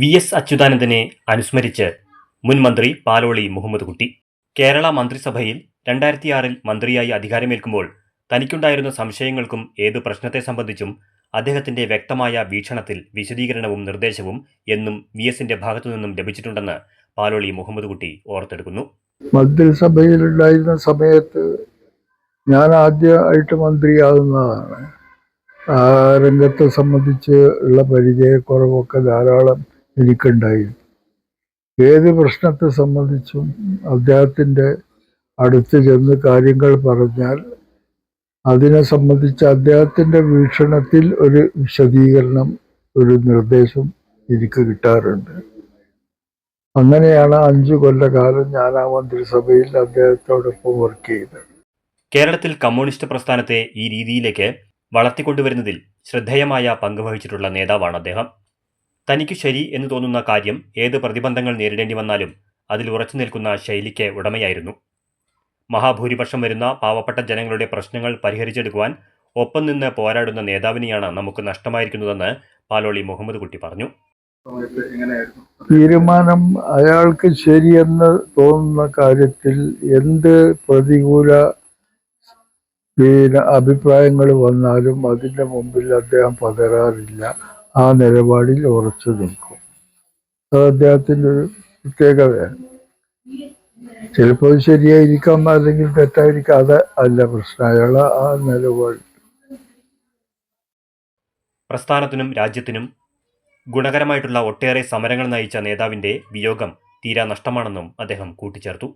V S അച്യുതാനന്ദനെ അനുസ്മരിച്ച് മുൻ മന്ത്രി പാലോളി മുഹമ്മദ് കുട്ടി കേരള മന്ത്രിസഭയിൽ രണ്ടായിരത്തിയാറിൽ മന്ത്രിയായി അധികാരമേൽക്കുമ്പോൾ തനിക്കുണ്ടായിരുന്ന സംശയങ്ങൾക്കും ഏതു പ്രശ്നത്തെ സംബന്ധിച്ചും അദ്ദേഹത്തിന്റെ വ്യക്തമായ വീക്ഷണത്തിൽ വിശദീകരണവും നിർദ്ദേശവും എന്നും വി എസിന്റെ ഭാഗത്തുനിന്നും ലഭിച്ചിട്ടുണ്ടെന്ന് പാലോളി മുഹമ്മദ് കുട്ടി ഓർത്തെടുക്കുന്നു. മന്ത്രിസഭയിലുണ്ടായിരുന്ന സമയത്ത് ഞാൻ ആദ്യമായിട്ട് മന്ത്രിയാകുന്നതാണ്. രംഗത്തെ സംബന്ധിച്ച് ഉള്ള പരിചയക്കുറവൊക്കെ ധാരാളം എനിക്കുണ്ടായിരുന്നു ഏത് പ്രശ്നത്തെ സംബന്ധിച്ചും അദ്ദേഹത്തിന്റെ അടുത്ത് ചെന്ന് കാര്യങ്ങൾ പറഞ്ഞാൽ അതിനെ സംബന്ധിച്ച് അദ്ദേഹത്തിന്റെ വീക്ഷണത്തിൽ ഒരു വിശദീകരണം ഒരു നിർദ്ദേശം എനിക്ക് കിട്ടാറുണ്ട്. അങ്ങനെയാണ് അഞ്ചു കൊല്ലകാലം ഞാൻ ആ മന്ത്രിസഭയിൽ അദ്ദേഹത്തോടൊപ്പം വർക്ക് ചെയ്തത്. കേരളത്തിൽ കമ്മ്യൂണിസ്റ്റ് പ്രസ്ഥാനത്തെ ഈ രീതിയിലേക്ക് വളർത്തിക്കൊണ്ടുവരുന്നതിൽ ശ്രദ്ധേയമായ പങ്കുവഹിച്ചിട്ടുള്ള നേതാവാണ് അദ്ദേഹം. തനിക്ക് ശരി എന്ന് തോന്നുന്ന കാര്യം ഏത് പ്രതിബന്ധങ്ങൾ നേരിടേണ്ടി വന്നാലും അതിൽ ഉറച്ചു നിൽക്കുന്ന ശൈലിക്ക് ഉടമയായിരുന്നു. മഹാഭൂരിപക്ഷം വരുന്ന പാവപ്പെട്ട ജനങ്ങളുടെ പ്രശ്നങ്ങൾ പരിഹരിച്ചെടുക്കുവാൻ ഒപ്പം നിന്ന് പോരാടുന്ന നേതാവിനെയാണ് നമുക്ക് നഷ്ടമായിരിക്കുന്നതെന്ന് പാലോളി മുഹമ്മദ് കുട്ടി പറഞ്ഞു. തീരുമാനം അയാൾക്ക് ശരിയെന്ന് തോന്നുന്ന കാര്യത്തിൽ എന്ത് പ്രതികൂല അഭിപ്രായങ്ങൾ വന്നാലും അതിന്റെ മുമ്പിൽ അദ്ദേഹം പതരാറില്ല ആ നിലപാടിൽ ഉറച്ചു നിൽക്കും. അത് അദ്ദേഹത്തിന്റെ ഒരു പ്രത്യേകതയാണ്. ചിലപ്പോൾ ശരിയായിരിക്കാം അല്ലെങ്കിൽ തെറ്റായിരിക്കാം. അത് അല്ല പ്രശ്നം. അയാളെ ആ നിലപാട് പ്രസ്ഥാനത്തിനും രാജ്യത്തിനും ഗുണകരമായിട്ടുള്ള ഒട്ടേറെ സമരങ്ങൾ നയിച്ച നേതാവിന്റെ വിയോഗം തീരാ നഷ്ടമാണെന്നും അദ്ദേഹം കൂട്ടിച്ചേർത്തു.